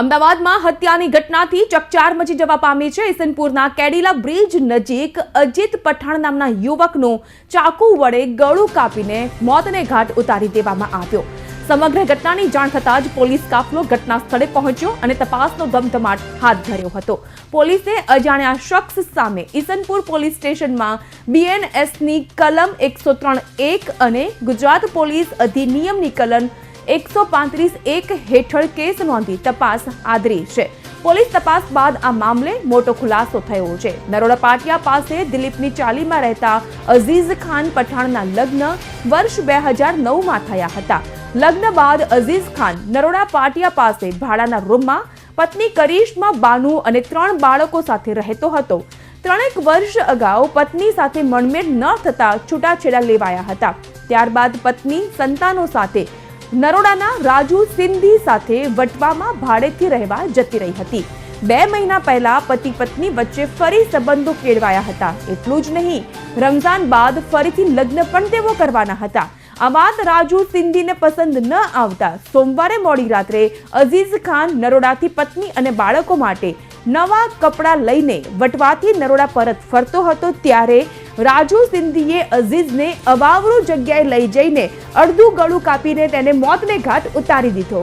અમદાવાદમાં હત્યાની ઘટનાથી ચકચાર મચી જવા પામી છે. ઈસનપુરના કેડીલા બ્રિજ નજીક અજીત પઠાણ નામના યુવકનું ચાકુ વડે ગળું કાપીને મોતને ઘાટ ઉતારી દેવામાં આવ્યો. સમગ્ર ઘટનાની જાણ થતાં જ પોલીસ કાફલો ઘટના સ્થળે પહોંચ્યો અને તપાસનો ધમધમાટ હાથ ધર્યો હતો. પોલીસે અજાણ્યા શખ્સ સામે ઈસનપુર પોલીસ સ્ટેશનમાં બીએનએસની કલમ એકસો ત્રણ એક અને ગુજરાત પોલીસ અધિનિયમની કલમ એકસો પાંત્રીસ એક હેઠળ કેસ નોંધી તપાસ આદરી છે. પોલીસ તપાસ બાદ આ મામલે મોટો ખુલાસો થયો છે. નરોડા પાટિયા પાસે દિલીપની ચાલીમાં રહેતા અઝીઝ ખાન પઠાણના લગ્ન વર્ષ બે હજાર નવમાં થયા હતા. લગ્ન બાદ અઝીઝ ખાન નરોડા પાટિયા પાસે ભાડાના રૂમમાં પત્ની કરિશ્મા, બાનુ અને ત્રણ બાળકો સાથે રહેતો હતો. ત્રણેક વર્ષ અગાઉ પત્ની સાથે મણમેળ ન થતા છૂટાછેડા લેવાયા હતા. ત્યારબાદ પત્ની સંતાનો સાથે નરોડાના રાજુ સિંધી સાથે વટવામાં ભાડેથી રહેવા જતી રહી હતી. બે મહિના પહેલા પતિ પત્ની વચ્ચે ફરી સંબંધો કેળવાયા હતા. એટલું જ નહીં, રમઝાન બાદ ફરીથી લગ્ન પણ તેઓ કરવાના હતા. આ વાત રાજુ સિંધીને પસંદ ન આવતા સોમવારે મોડી રાત્રે અઝીઝ ખાન નરોડાથી પત્ની અને બાળકો માટે નવા કપડાં લઈને વટવાથી નરોડા પરત ફરતો હતો ત્યારે રાજુ સિંધીએ અઝીઝને અવાવરૂ જગ્યાએ લઈ જઈને અડધું ગળું કાપીને તેને મોતને ઘાટ ઉતારી દીધો.